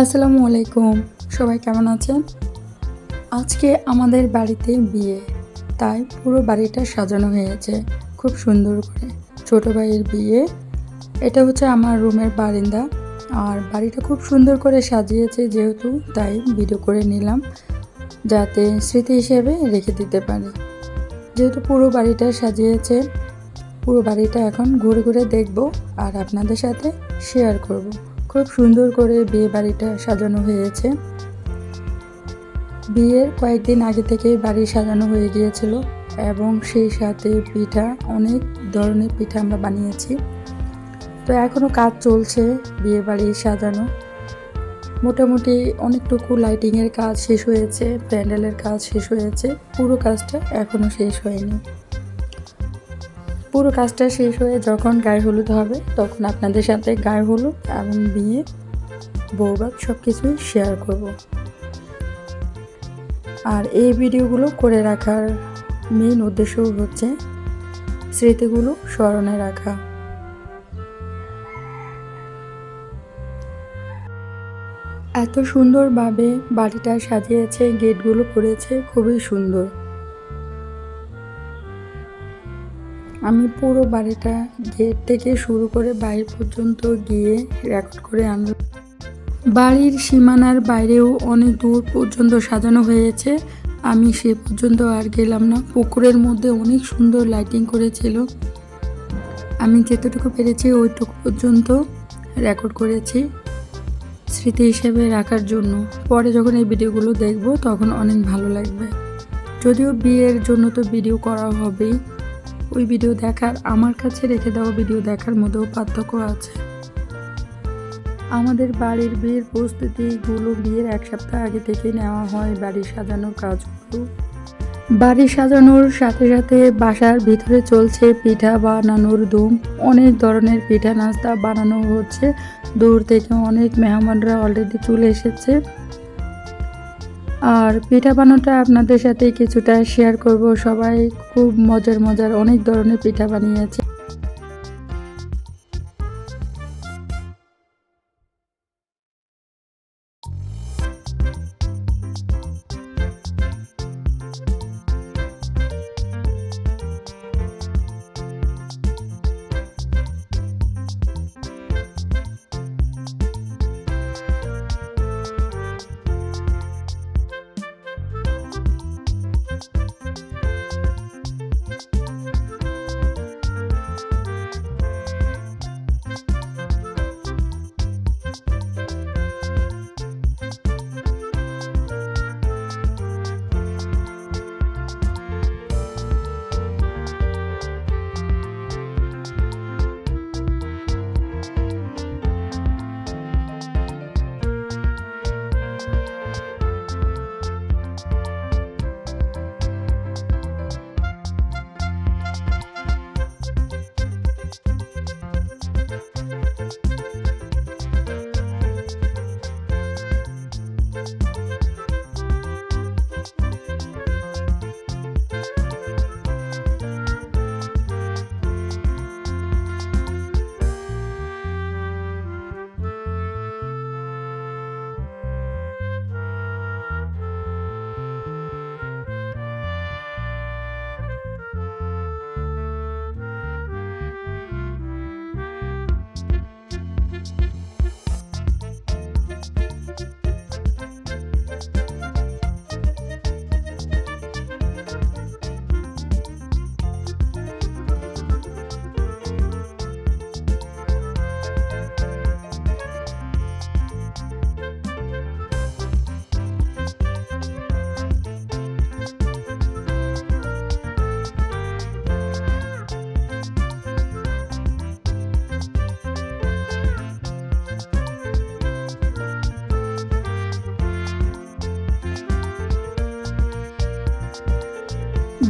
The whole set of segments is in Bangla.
আসসালামু আলাইকুম। সবাই কেমন আছেন? আজকে আমাদের বাড়িতে বিয়ে, তাই পুরো বাড়িটা সাজানো হয়েছে খুব সুন্দর করে। ছোট ভাইয়ের বিয়ে, এটা হচ্ছে আমার রুমের বারিন্দা। আর বাড়িটা খুব সুন্দর করে সাজিয়েছে যেহেতু, তাই ভিডিও করে নিলাম, যাতে স্মৃতি হিসেবে রেখে দিতে পারি। যেহেতু পুরো বাড়িটা সাজিয়েছে, পুরো বাড়িটা এখন ঘুরে ঘুরে দেখব আর আপনাদের সাথে শেয়ার করব। খুব সুন্দর করে বিয়ে বাড়িটা সাজানো হয়েছে। বিয়ের কয়েকদিন আগে থেকেই বাড়ি সাজানো হয়ে গিয়েছিল এবং সেই সাথে পিঠা, অনেক ধরনের পিঠা আমরা বানিয়েছি। তো এখনও কাজ চলছে বিয়ে বাড়ি সাজানো। মোটামুটি অনেকটুকু লাইটিংয়ের কাজ শেষ হয়েছে, প্যান্ডেলের কাজ শেষ হয়েছে, পুরো কাজটা এখনও শেষ হয়নি। পুরো কাজটা শেষ হয়ে যখন গায়ে হলুদ হবে, তখন আপনাদের সাথে গায়ে হলুদ এবং বিয়ে বৌবাদ সব কিছুই শেয়ার করব। আর এই ভিডিওগুলো করে রাখার মেন উদ্দেশ্য হচ্ছে স্মৃতিগুলো স্মরণে রাখা। এত সুন্দরভাবে বাড়িটা সাজিয়েছে, গেটগুলো করেছে, খুবই সুন্দর। আমি পুরো বাড়িটা গেট থেকে শুরু করে বাইরে পর্যন্ত গিয়ে রেকর্ড করে আনলাম। বাড়ির সীমানার বাইরেও অনেক দূর পর্যন্ত সাজানো হয়েছে। আমি সে পর্যন্ত আর গেলাম না। পুকুরের মধ্যে অনেক সুন্দর লাইটিং করেছিল। আমি যেতটুকু পেরেছি ওইটুকু পর্যন্ত রেকর্ড করেছি স্মৃতি হিসেবে রাখার জন্য। পরে যখন এই ভিডিওগুলো দেখব, তখন অনেক ভালো লাগবে। যদিও বিয়ের জন্য তো ভিডিও করা হবেই। ওই ভিডিও দেখার, আমার কাছে রেখে দেওয়া ভিডিও দেখার মধ্যেও পার্থক্য আছে। আমাদের বাড়ির বিয়ের প্রস্তুতিগুলো বিয়ের এক সপ্তাহ আগে থেকে নেওয়া হয় বাড়ি সাজানোর কাজগুলো। বাড়ি সাজানোর সাথে সাথে বাসার ভিতরে চলছে পিঠা বানানোর ধুম। অনেক ধরনের পিঠা নাস্তা বানানো হচ্ছে। দূর থেকে অনেক মেহমানরা অলরেডি চলে এসেছে। আর পিঠা বানানোটা আপনাদের সাথে কিছুটা শেয়ার করব। সবাই খুব মজার মজার অনেক ধরনের পিঠা বানিয়েছে।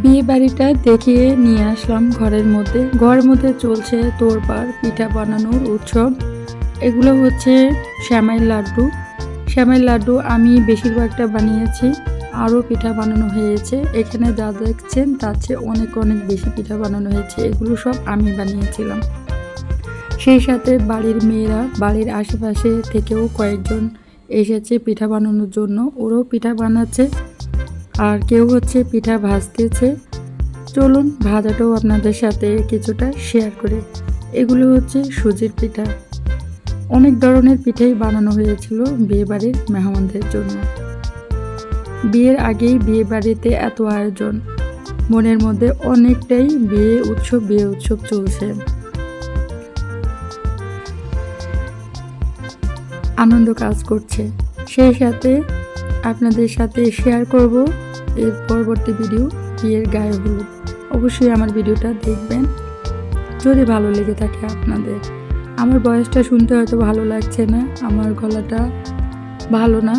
বিয়ে বাড়িটা দেখিয়ে নিয়ে আসলাম ঘরের মধ্যে। ঘরের মধ্যে চলছে তোরপাড় পিঠা বানানোর উৎসব। এগুলো হচ্ছে শ্যামাই লাড্ডু। শ্যামাই লাড্ডু আমি বেশিরভাগটা বানিয়েছি, আরও পিঠা বানানো হয়েছে। এখানে যা দেখছেন, তার চেয়ে অনেক অনেক বেশি পিঠা বানানো হয়েছে। এগুলো সব আমি বানিয়েছিলাম। সেই সাথে বাড়ির মেয়েরা, বাড়ির আশেপাশে থেকেও কয়েকজন এসেছে পিঠা বানানোর জন্য। ওরাও পিঠা বানাচ্ছে। আর কেউ হচ্ছে পিঠা ভাজতেছে। চলুন, ভাজাটাও আপনাদের সাথে কিছুটা শেয়ার করি। এগুলো হচ্ছে সুজির পিঠা। অনেক ধরনের পিঠাই বানানো হয়েছিল বিয়ে বাড়ির মেহমানদের জন্য। বিয়ের আগেই বিয়ে বাড়িতে এত আয়োজন। মনের মধ্যে অনেকটাই বিয়ে উৎসব বিয়ে উৎসব চলছে। আনন্দ কাজ করছে। সেই সাথে আপনাদের সাথে শেয়ার করব এর পরবর্তী ভিডিও বিয়ের গায়ে হলুদ? অবশ্যই আমার ভিডিওটা দেখবেন। যদি ভালো লেগে থাকে আপনাদের। আমার বয়সটা শুনতে হয়তো ভালো লাগছে না, আমার গলাটা ভালো না,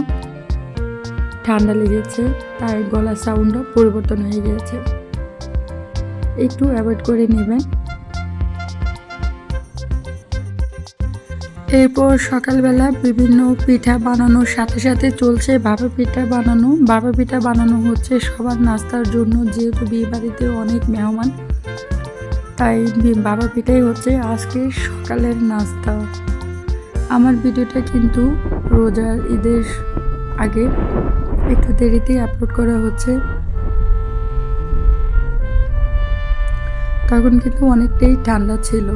ঠান্ডা লেগেছে, তাই গলার সাউন্ডটা পরিবর্তন হয়ে গিয়েছে একটু অ্যাভয়েড করে নেবেন। এরপর সকালবেলা বিভিন্ন পিঠা বানানোর সাথে সাথে চলছে বাবা পিঠা বানানো। বাবা পিঠা বানানো হচ্ছে সবার নাস্তার জন্য, যেহেতু বিয়ে বাড়িতে অনেক মেহমান, তাই বাবা পিঠাই হচ্ছে আজকে সকালের নাস্তা। আমার ভিডিওটা কিন্তু রোজার ঈদের আগে একটু দেরিতেই আপলোড করা হচ্ছে। তখন কিন্তু অনেকটাই ঠান্ডা ছিল।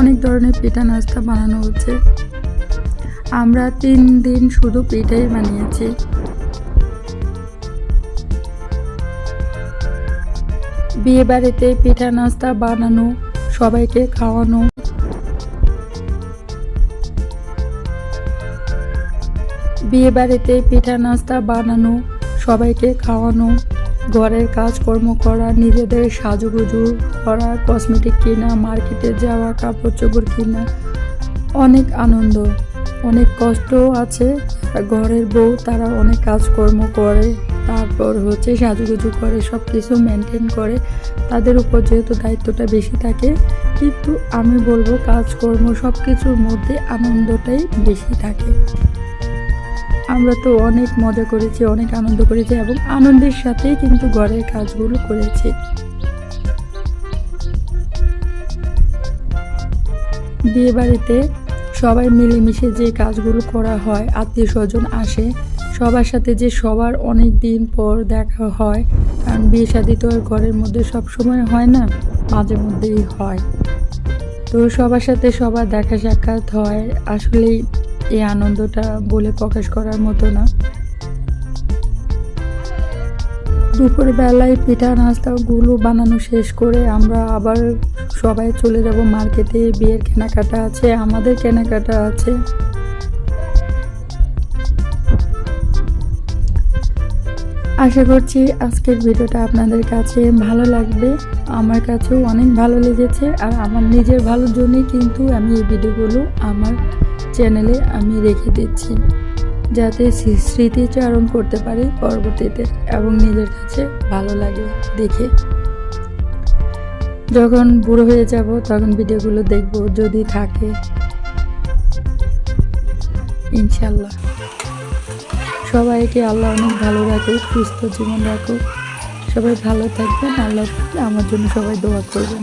অনেক ধরনের পিঠা নাস্তা বানানো হচ্ছে। আমরা তিন দিন শুধু পিঠাই বানিয়েছি। বিয়ে বাড়িতে পিঠা নাস্তা বানানো, সবাইকে খাওয়ানো। বিয়ে বাড়িতে পিঠা নাস্তা বানানো, সবাইকে খাওয়ানো। ঘরের কাজকর্ম করা, নিজেদের সাজুগুজু করা কসমেটিক কেনা মার্কেটে যাওয়া কাপড় চোপড় কেনা, অনেক আনন্দ, অনেক কষ্টও আছে। ঘরের বউ, তারা অনেক কাজকর্ম করে, তারপর হচ্ছে সাজুগুজু করে সব কিছু মেনটেন করে। তাদের উপর যেহেতু দায়িত্বটা বেশি থাকে, কিন্তু আমি বলব কাজকর্ম সব কিছুর মধ্যে আনন্দটাই বেশি থাকে। আমরা তো অনেক মজা করেছি, অনেক আনন্দ করেছি এবং আনন্দের সাথেই কিন্তু ঘরের কাজগুলো করেছি। বিয়ে বাড়িতে সবাই মিলেমিশে যে কাজগুলো করা হয় আত্মীয় স্বজন আসে, সবার সাথে যে সবার অনেক দিন পর দেখা হয়, কারণ বিয়ে শাদি তো আর ঘরের মধ্যে সব সময় হয় না, মাঝে মধ্যেই হয়। তো সবার সাথে সবার দেখা সাক্ষাৎ হয়, আসলেই এই আনন্দটা বলে প্রকাশ করার মতো না। দুপুর বেলায় পিঠা নাস্তাগুলো বানানো শেষ করে আমরা আবার সবাই চলে যাব মার্কেটে। বিয়ের কেনাকাটা আছে, আমাদের কেনাকাটা আছে। আশা করছি আজকের ভিডিওটা আপনাদের কাছে ভালো লাগবে, আমার কাছেও অনেক ভালো লেগেছে আর আমার নিজের ভালোর জন্যই কিন্তু আমি এই ভিডিওগুলো আমার চ্যানেলে আমি রেখে দিচ্ছি। যাতে স্মৃতিচারণ করতে পারি পরবর্তীতে এবং নিজের কাছে ভালো লাগে দেখে। যখন বুড়ো হয়ে যাব তখন ভিডিওগুলো দেখব যদি থাকে। ইনশাল্লাহ। সবাইকে আল্লাহ অনেক ভালো রাখুক, সুস্থ জীবন রাখুক। সবাই ভালো থাকবেন, আল্লাহ আমার জন্য সবাই দোয়া করবেন।